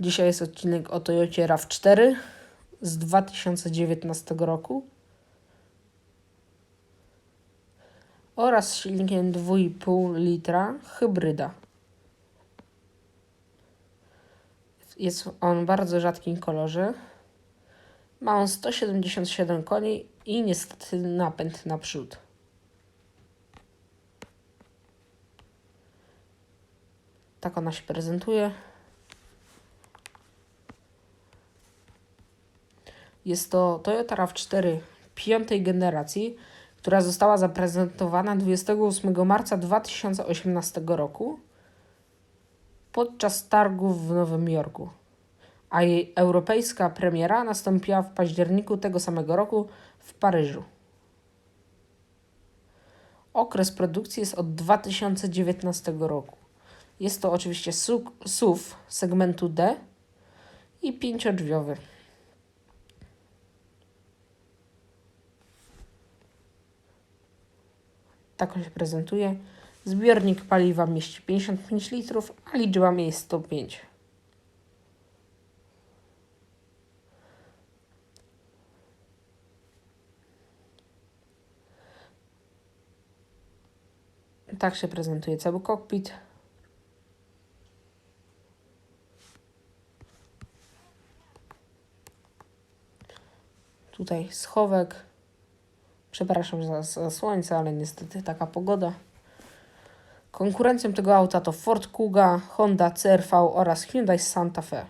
Dzisiaj jest odcinek o Toyocie RAV4 z 2019 roku oraz silnikiem 2,5 litra hybryda. Jest on w bardzo rzadkim kolorze. Ma on 177 koni i niestety napęd naprzód. Tak ona się prezentuje. Jest to Toyota RAV4 piątej generacji, która została zaprezentowana 28 marca 2018 roku podczas targów w Nowym Jorku, a jej europejska premiera nastąpiła w październiku tego samego roku w Paryżu. Okres produkcji jest od 2019 roku. Jest to oczywiście su- SUV segmentu D i pięciodrzwiowy. Tak on się prezentuje. Zbiornik paliwa mieści 55 litrów, a liczba miejsc 105. Tak się prezentuje cały kokpit. Tutaj schowek. Przepraszam za, za słońce, ale niestety taka pogoda. Konkurencją tego auta to Ford Kuga, Honda CR-V oraz Hyundai Santa Fe.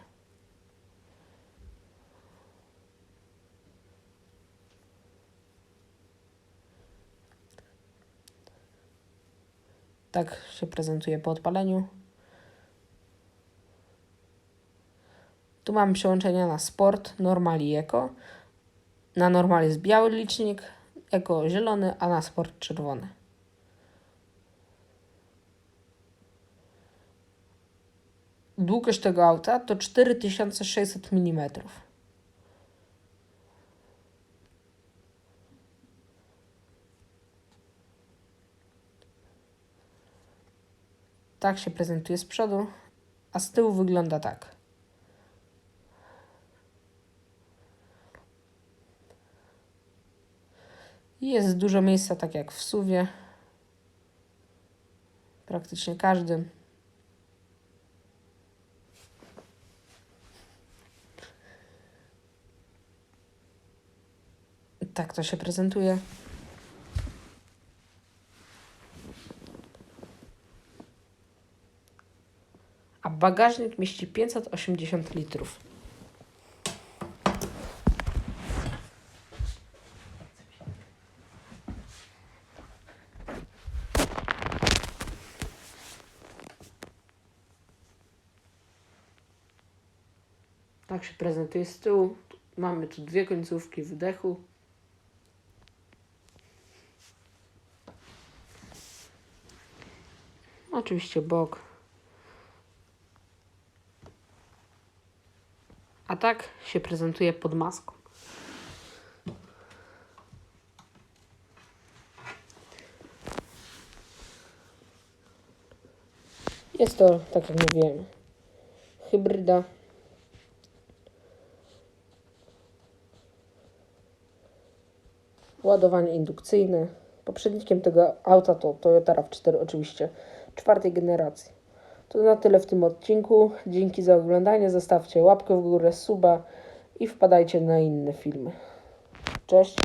Tak się prezentuje po odpaleniu. Tu mamy przełączenia na Sport, Normal i Eco. Na Normal jest biały licznik, Eco zielony, a na Sport czerwony. Długość tego auta to 4600 mm. Tak się prezentuje z przodu, a z tyłu wygląda tak. Jest dużo miejsca, tak jak w suwie. Praktycznie każdym. Tak to się prezentuje. A bagażnik mieści 580 litrów. Tak się prezentuje z tyłu. Mamy tu dwie końcówki wdechu. Oczywiście bok. A tak się prezentuje pod maską. Jest to, tak jak mówiłem, hybryda. Ładowanie indukcyjne. Poprzednikiem tego auta to Toyota RAV4 oczywiście czwartej generacji. To na tyle w tym odcinku. Dzięki za oglądanie. Zostawcie łapkę w górę, suba i wpadajcie na inne filmy. Cześć.